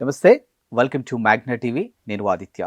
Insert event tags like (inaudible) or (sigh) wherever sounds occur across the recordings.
నమస్తే welcome to Magna TV. నేను Aditya.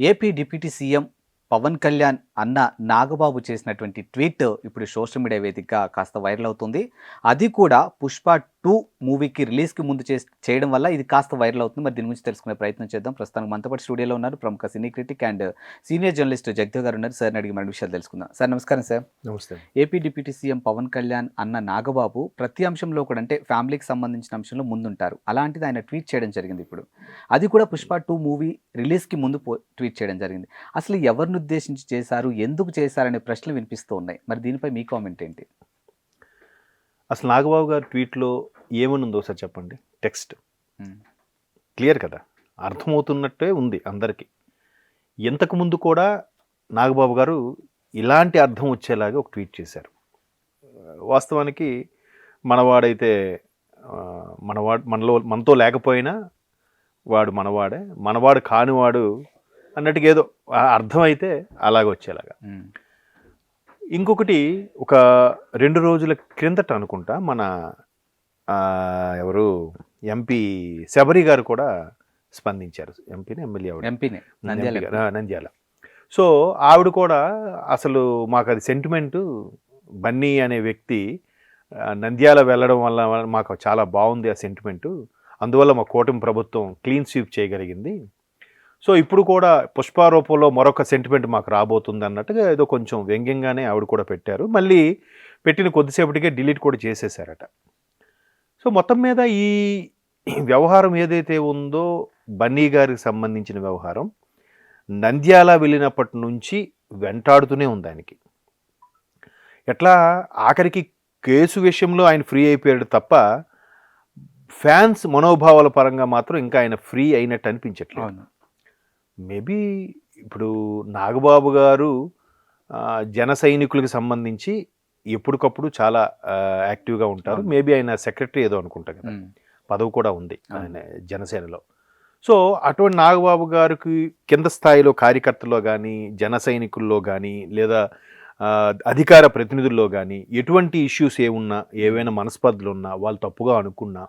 AP deputy CM Pawan Kalyan అన్న నాగబాబు చేసినటువంటి ట్వీట్ ఇప్పుడు సోషల్ మీడియా వేదికగా కాస్త వైరల్ అవుతుంది. అది కూడా పుష్ప టూ మూవీకి రిలీజ్కి ముందు చేస్- చేయడం వల్ల ఇది కాస్త వైరల్ అవుతుంది. మరి దీని గురించి తెలుసుకునే ప్రయత్నం చేద్దాం. ప్రస్తుతానికి మనతో పాటు స్టూడియోలో ఉన్నారు ప్రముఖ సినీ critic and senior journalist Jagadev గారు ఉన్నారు. సార్ అడిగి మన విషయాలు తెలుసుకుందాం. సార్ నమస్కారం సార్. నమస్తే. AP deputy CM Pawan Kalyan అన్న నాగబాబు ప్రతి అంశంలో కూడా అంటే ఫ్యామిలీకి సంబంధించిన అంశంలో ముందుంటారు. అలాంటిది ఆయన ట్వీట్ చేయడం జరిగింది ఇప్పుడు. అది కూడా పుష్ప టూ మూవీ రిలీజ్కి ముందు ట్వీట్ చేయడం జరిగింది. అసలు ఎవరిని ఉద్దేశించి చేశారు? ఎందుకు చేశారనే ప్రశ్నలు వినిపిస్తూ ఉన్నాయి. మరి దీనిపై మీ కామెంట్ ఏంటి? అసలు నాగబాబు గారు ట్వీట్లో ఏమని ఉందో ఒకసారి చెప్పండి. టెక్స్ట్ క్లియర్ కదా? అర్థమవుతున్నట్టే ఉంది అందరికీ. ఇంతకు ముందు కూడా నాగబాబు గారు ఇలాంటి అర్థం వచ్చేలాగా ఒక ట్వీట్ చేశారు. వాస్తవానికి మనవాడైతే మనవాడు మనలో మనతో లేకపోయినా వాడు మనవాడే మనవాడు కానివాడు అన్నట్టుగా ఏదో అర్థమైతే అలాగ వచ్చేలాగా. ఉమ్, ఇంకొకటి ఒక రెండు రోజుల క్రిందట అనుకుంటా మన ఎవరు? ఎంపీ శబరి గారు కూడా స్పందించారు. ఎంపీని ఎమ్మెల్యే ఎంపీనే నంద్యాల. సో ఆవిడ కూడా అసలు మాకు అది సెంటిమెంటు బన్నీ అనే వ్యక్తి నంద్యాల వెళ్ళడం వల్ల మాకు చాలా బాగుంది ఆ సెంటిమెంటు అందువల్ల మా కూటమి ప్రభుత్వం క్లీన్ స్వీప్ చేయగలిగింది. సో ఇప్పుడు కూడా పుష్పారూపంలో మరొక సెంటిమెంట్ మాకు రాబోతుంది అన్నట్టుగా ఏదో కొంచెం వ్యంగ్యంగానే ఆవిడ కూడా పెట్టారు. మళ్ళీ పెట్టిన కొద్దిసేపటికే డిలీట్ కూడా చేసేసారట సో మొత్తం మీద ఈ వ్యవహారం ఏదైతే ఉందో బన్నీ గారికి సంబంధించిన వ్యవహారం నంద్యాల వెళ్ళినప్పటి నుంచి వెంటాడుతూనే ఉంది ఆయనకి. ఎట్లా ఆఖరికి కేసు విషయంలో ఆయన ఫ్రీ అయిపోయాడు తప్ప ఫ్యాన్స్ మనోభావాల పరంగా మాత్రం ఇంకా ఆయన ఫ్రీ అయినట్టు అనిపించట్లేదు. మేబీ ఇప్పుడు నాగబాబు గారు జన సైనికులకు సంబంధించి ఎప్పటికప్పుడు చాలా యాక్టివ్గా ఉంటారు. మేబీ ఆయన సెక్రటరీ ఏదో అనుకుంటా కదా. పదవి కూడా ఉంది. ఆయన జనసేనలో. సో అటువంటి నాగబాబు గారికి కింద స్థాయిలో కార్యకర్తల్లో కానీ జన సైనికుల్లో కానీ లేదా అధికార ప్రతినిధుల్లో కానీ ఎటువంటి ఇష్యూస్ ఏమున్నా ఏవైనా మనస్పర్ధలు ఉన్నా వాళ్ళు తప్పుగా అనుకున్నా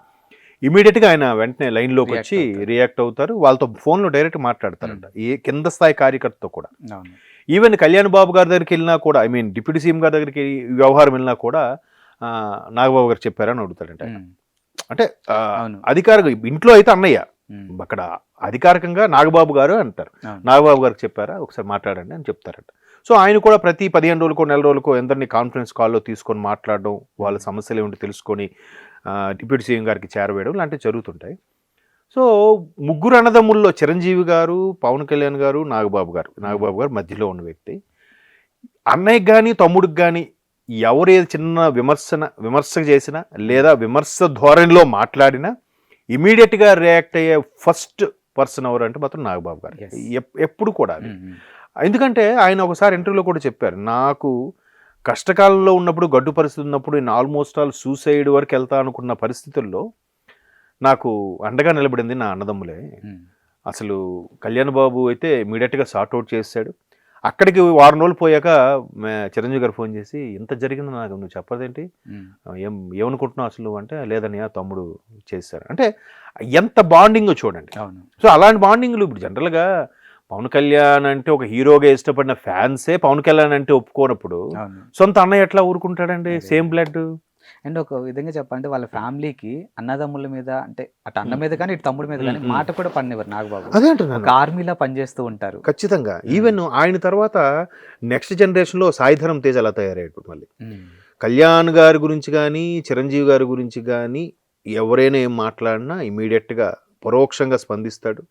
ఇమీడియట్గా ఆయన వెంటనే లైన్లోకి వచ్చి. రియాక్ట్ అవుతారు. వాళ్ళతో ఫోన్లో డైరెక్ట్ మాట్లాడతారంట. ఏ కింద స్థాయి కార్యకర్తతో కూడా. ఈవెన్ కళ్యాణ్ బాబు గారి దగ్గరికి వెళ్ళినా కూడా ఐ మీన్ డిప్యూటీ సీఎం గారి దగ్గరికి వ్యవహారం వెళ్ళినా కూడా నాగబాబు గారు చెప్పారని అడుగుతాడంట. ఉమ్, అంటే. అధికారిక ఇంట్లో అయితే అన్నయ్య. ఉమ్, అక్కడ అధికారికంగా నాగబాబు గారు అంటారు. నాగబాబు గారికి చెప్పారా? ఒకసారి మాట్లాడండి అని చెప్తారట. సో ఆయన కూడా ప్రతి పదిహేను రోజులకో నెల రోజులకో ఎందరిని కాన్ఫరెన్స్ కాల్లో తీసుకొని మాట్లాడడం వాళ్ళ సమస్యలు ఏమిటో తెలుసుకొని డిప్యూటీ సీఎం గారికి చేరవేయడం లాంటివి జరుగుతుంటాయి. సో ముగ్గురు అన్నదమ్ముల్లో చిరంజీవి గారు పవన్ కళ్యాణ్ గారు నాగబాబు గారు నాగబాబు గారు మధ్యలో ఉన్న వ్యక్తి. అన్నయ్యకి కానీ తమ్ముడికి కానీ ఎవరు ఏది చిన్న విమర్శన విమర్శ చేసినా లేదా విమర్శ ధోరణిలో మాట్లాడినా ఇమీడియట్గా రియాక్ట్ అయ్యే ఫస్ట్ పర్సన్ ఎవరు అంటే మాత్రం నాగబాబు గారు. ఎప్పుడు కూడా ఎందుకంటే ఆయన ఒకసారి ఇంటర్వ్యూలో కూడా చెప్పారు నాకు కష్టకాలంలో ఉన్నప్పుడు గడ్డు పరిస్థితి ఉన్నప్పుడు నేను ఆల్మోస్ట్ ఆల్ సూసైడ్ వరకు వెళ్తా అనుకున్న పరిస్థితుల్లో నాకు అండగా నిలబడింది నా అన్నదమ్ములే. అసలు కళ్యాణ్ బాబు అయితే ఇమీడియట్గా సార్ట్అవుట్ చేశాడు అక్కడికి వారం రోజులు పోయాక మే- చిరంజీవి గారు ఫోన్ చేసి ఇంత జరిగింది నాకు నువ్వు చెప్పదేంటి ఏం ఏమనుకుంటున్నావు అసలు అంటే లేదన్నయ్య తమ్ముడు చేశారు అంటే ఎంత బాండింగ్ చూడండి. సో అలాంటి బాండింగ్లు ఇప్పుడు జనరల్గా పవన్ కళ్యాణ్ అంటే ఒక హీరోగా ఇష్టపడిన ఫ్యాన్సే పవన్ కళ్యాణ్ అంటే ఒప్పుకోనప్పుడు సొంత అన్నయ్య ఎట్లా ఊరుకుంటాడండి. Same blood? అండ్ ఒక విధంగా చెప్పాలంటే వాళ్ళ ఫ్యామిలీకి అన్నదమ్ముల మీద అంటే అటు అన్న మీద కానీ ఇటు తమ్ముడి మీద కానీ. మాట కూడా పడినవారు నాగబాబు. అదే అంటున్నాను. ఆర్మీలా పనిచేస్తూ ఉంటారు. ఖచ్చితంగా. ఈవెన్ ఆయన తర్వాత నెక్స్ట్ జనరేషన్లో సాయిధరం తేజ్ అలా తయారయ్యాడు మళ్ళీ. కళ్యాణ్ గారి గురించి కానీ చిరంజీవి గారి గురించి కానీ ఎవరైనా ఏం మాట్లాడినా ఇమీడియట్గా పరోక్షంగా స్పందిస్తాడు.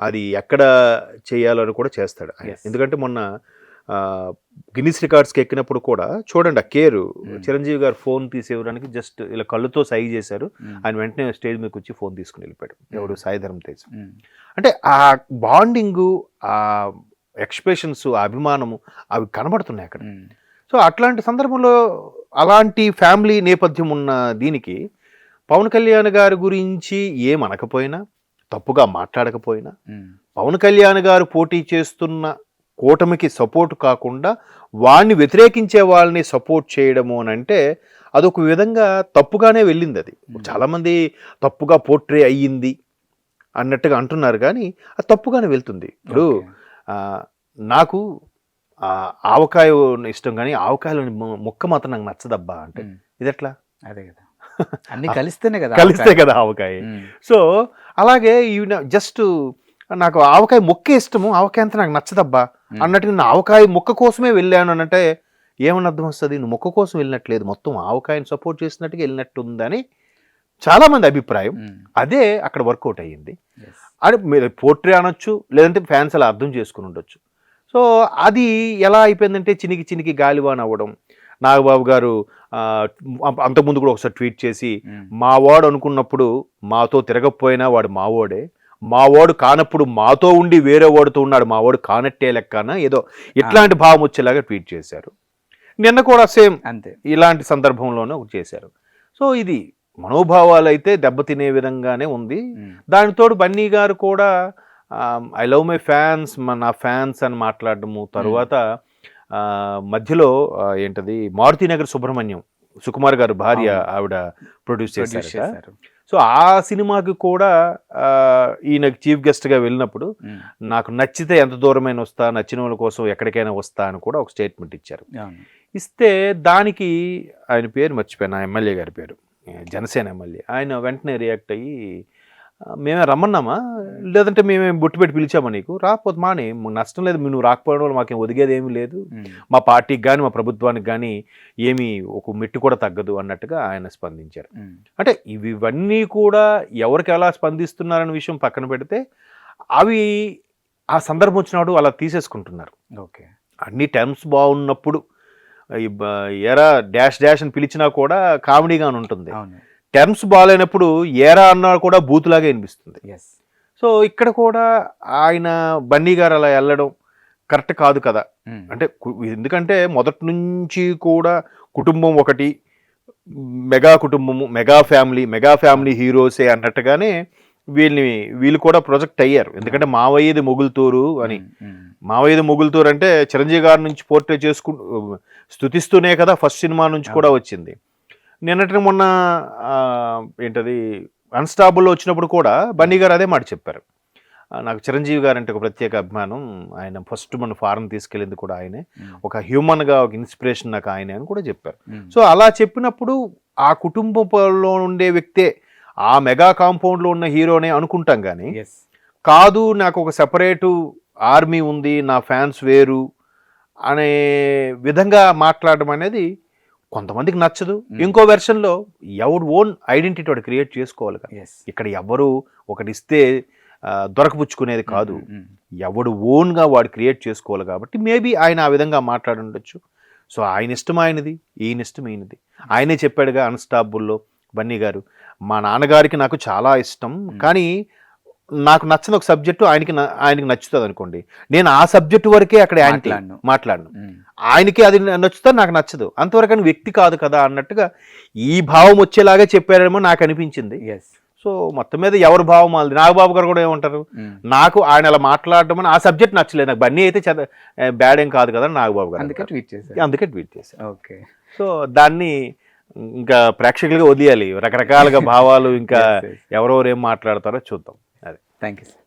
అది ఎక్కడ చేయాలని కూడా చేస్తాడు. ఎందుకంటే మొన్న గిన్నిస్ రికార్డ్స్కి ఎక్కినప్పుడు కూడా చూడండి ఆ కేరు. చిరంజీవి గారు ఫోన్ తీసేవడానికి జస్ట్ ఇలా కళ్ళుతో సై చేశారు. ఆయన వెంటనే స్టేజ్ మీదకి వచ్చి ఫోన్ తీసుకుని వెళ్ళిపోయాడు. ఎవడు? సాయిధరం తేజ్. అంటే ఆ బాండింగు ఆ ఎక్స్ప్రెషన్స్ ఆ అభిమానము అవి కనబడుతున్నాయి అక్కడ. సో అట్లాంటి సందర్భంలో అలాంటి ఫ్యామిలీ నేపథ్యం ఉన్న దీనికి పవన్ కళ్యాణ్ గారి గురించి ఏమనకపోయినా తప్పుగా మాట్లాడకపోయినా పవన్ కళ్యాణ్ గారు పోటీ చేస్తున్న కూటమికి సపోర్ట్ కాకుండా వాడిని వ్యతిరేకించే వాళ్ళని సపోర్ట్ చేయడము అని అంటే అదొక విధంగా తప్పుగానే వెళ్ళింది అది. చాలామంది తప్పుగా పోర్ట్రే అయ్యింది అన్నట్టుగా అంటున్నారు కానీ అది తప్పుగానే వెళ్తుంది. ఇప్పుడు నాకు ఆవకాయ ఇష్టం కానీ ఆవకాయలో ముక్క మాత్రం నాకు నచ్చదబ్బా అంటే. ఇది ఎట్లా అదే కదా. అన్ని కలిస్తేనే కదా (laughs) కలిస్తే. కదా ఆవకాయ. సో అలాగే జస్ట్ నాకు ఆవకాయ ముక్క ఇష్టము ఆవకాయ అంతా నాకు నచ్చదబ్బా. ఉమ్, అన్నట్టుగా నేను ఆవకాయ ముక్క కోసమే వెళ్ళాను అని అంటే ఏమని అర్థం వస్తుంది? నువ్వు ముక్క కోసం వెళ్ళినట్లేదు. మొత్తం ఆవకాయని సపోర్ట్ చేసినట్టుగా వెళ్ళినట్టుందని చాలా మంది అభిప్రాయం అదే అక్కడ వర్కౌట్ అయ్యింది. అది మీరు పోట్రీ అనొచ్చు లేదంటే ఫ్యాన్స్ అలా అర్థం చేసుకుని ఉండొచ్చు. సో అది ఎలా అయిపోయిందంటే చినికి చినికి గాలివాన్ అవ్వడం. నాగబాబు గారు అంతకుముందు కూడా ఒకసారి ట్వీట్ చేసి ఉమ్, మావాడు అనుకున్నప్పుడు మాతో తిరగకపోయినా వాడు మావోడే మావాడు కానప్పుడు మాతో ఉండి వేరే వాడితో ఉన్నాడు. మావాడు కానట్టే లెక్కన ఏదో ఇట్లాంటి భావం వచ్చేలాగా ట్వీట్ చేశారు. నిన్న కూడా సేమ్ అంతే. ఇలాంటి సందర్భంలోనే ఒకటి చేశారు. సో ఇది మనోభావాలు అయితే దెబ్బతినే విధంగానే ఉంది. దానితోడు బన్నీ గారు కూడా ఐ లవ్ మై ఫ్యాన్స్ నా ఫ్యాన్స్ అని మాట్లాడడము తర్వాత మధ్యలో ఏంటది మారుతినగర్ సుబ్రహ్మణ్యం సుకుమార్ గారు భార్య. ఆవిడ ప్రొడ్యూస్ చేశారు. సో ఆ సినిమాకి కూడా ఈయన చీఫ్ గెస్ట్గా వెళ్ళినప్పుడు నాకు నచ్చితే ఎంత దూరమైన వస్తా నచ్చిన వాళ్ళ కోసం ఎక్కడికైనా వస్తా అని కూడా ఒక స్టేట్మెంట్ ఇచ్చారు. ఇస్తే దానికి ఆయన పేరు మర్చిపోయాను ఆ ఎమ్మెల్యే గారి పేరు జనసేన ఎమ్మెల్యే. ఆయన వెంటనే రియాక్ట్ అయ్యి "ఆ, మేమే రమ్మన్నామా? లేదంటే మేమే బొట్టు పెట్టి పిలిచామా నీకు? రాకపోతే మాని. నష్టం లేదు నువ్వు రాకపోవడం వల్ల మాకేం ఒదిగేది ఏమీ లేదు. మా పార్టీకి కానీ మా ప్రభుత్వానికి కానీ ఏమీ ఒక మెట్టు కూడా తగ్గదు అన్నట్టుగా ఆయన స్పందించారు. అంటే ఇవి ఇవన్నీ కూడా ఎవరికి ఎలా స్పందిస్తున్నారనే విషయం పక్కన పెడితే అవి ఆ సందర్భం వచ్చినప్పుడు అలా తీసేసుకుంటున్నారు. ఓకే. అన్ని టర్మ్స్ బాగున్నప్పుడు ఎరా డాష్ డాష్ అని పిలిచినా కూడా కామెడీగానే ఉంటుంది. అవును. టర్మ్స్ బాగాలేనప్పుడు ఏరా అన్నా కూడా బూతులాగే అనిపిస్తుంది ఎస్ సో ఇక్కడ కూడా ఆయన బన్నీ గారు అలా వెళ్ళడం కరెక్ట్ కాదు కదా. అంటే కు- ఎందుకంటే మొదటి నుంచి కూడా కుటుంబం ఒకటి మెగా కుటుంబము మెగా ఫ్యామిలీ మెగా ఫ్యామిలీ హీరోసే అన్నట్టుగానే వీళ్ళని వీళ్ళు కూడా ప్రొజెక్ట్ అయ్యారు. ఎందుకంటే మావయ్యది మొగులుతూరు అని. మావయ్యది మొగులుతూరు అంటే చిరంజీవి గారి నుంచి పోర్ట్రే చేసుకు స్థుతిస్తూనే కదా ఫస్ట్ సినిమా నుంచి కూడా వచ్చింది. నిన్నటి మొన్న ఏంటది అన్స్టాబుల్ వచ్చినప్పుడు కూడా బన్నీ గారు అదే మాట చెప్పారు. నాకు చిరంజీవి గారు అంటే ఒక ప్రత్యేక అభిమానం. ఆయన ఫస్ట్ మన ఫారెన్ తీసుకెళ్ళింది కూడా ఆయనే. ఒక హ్యూమన్గా ఒక ఇన్స్పిరేషన్ నాకు ఆయనే అని కూడా చెప్పారు. సో అలా చెప్పినప్పుడు ఆ కుటుంబంలో ఉండే వ్యక్తే ఆ మెగా కాంపౌండ్లో ఉన్న హీరోనే అనుకుంటాం కానీ కాదు నాకు ఒక సెపరేటు ఆర్మీ ఉంది నా ఫ్యాన్స్ వేరు అనే విధంగా మాట్లాడడం అనేది కొంతమందికి నచ్చదు. ఇంకో వెర్షన్లో ఎవడు ఓన్ ఐడెంటిటీ వాడు క్రియేట్ చేసుకోవాలి కదా. ఇక్కడ ఎవరు ఒకటి ఇస్తే దొరకపుచ్చుకునేది కాదు. ఎవడు ఓన్గా వాడు క్రియేట్ చేసుకోవాలి కాబట్టి మేబీ ఆయన ఆ విధంగా మాట్లాడి ఉండొచ్చు సో ఆయన ఇష్టం ఆయనది ఈయన ఇష్టం ఈయనది. ఆయనే చెప్పాడుగా అన్స్టాపుల్లో బన్నీ గారు మా నాన్నగారికి నాకు చాలా ఇష్టం. కానీ నాకు నచ్చిన ఒక సబ్జెక్టు ఆయనకి ఆయనకి నచ్చుతుంది అనుకోండి. నేను ఆ సబ్జెక్టు వరకే అక్కడ యాంటీ మాట్లాడను. ఆయనకి అది నచ్చుతుంది నాకు నచ్చదు. అంతవరకు అని వ్యక్తి కాదు కదా అన్నట్టుగా ఈ భావం వచ్చేలాగా చెప్పారేమో నాకు అనిపించింది. ఎస్ సో మొత్తం మీద ఎవరి భావం వాళ్ళది నాగబాబు గారు కూడా ఏమంటారు? నాకు ఆయన అలా మాట్లాడడం అని ఆ సబ్జెక్ట్ నచ్చలేదు. నాకు బన్నీ అయితే చద బ్యాడ్ ఏం కాదు కదా నాగబాబు గారు అందుకే. ట్వీట్ చేశారు. అందుకే ట్వీట్ చేశారు. ఓకే. సో దాన్ని ఇంకా ప్రేక్షకులుగా వదిలేయాలి. రకరకాలుగా (laughs) భావాలు ఇంకా ఎవరెవరు ఏం మాట్లాడతారో చూద్దాం. Thank you.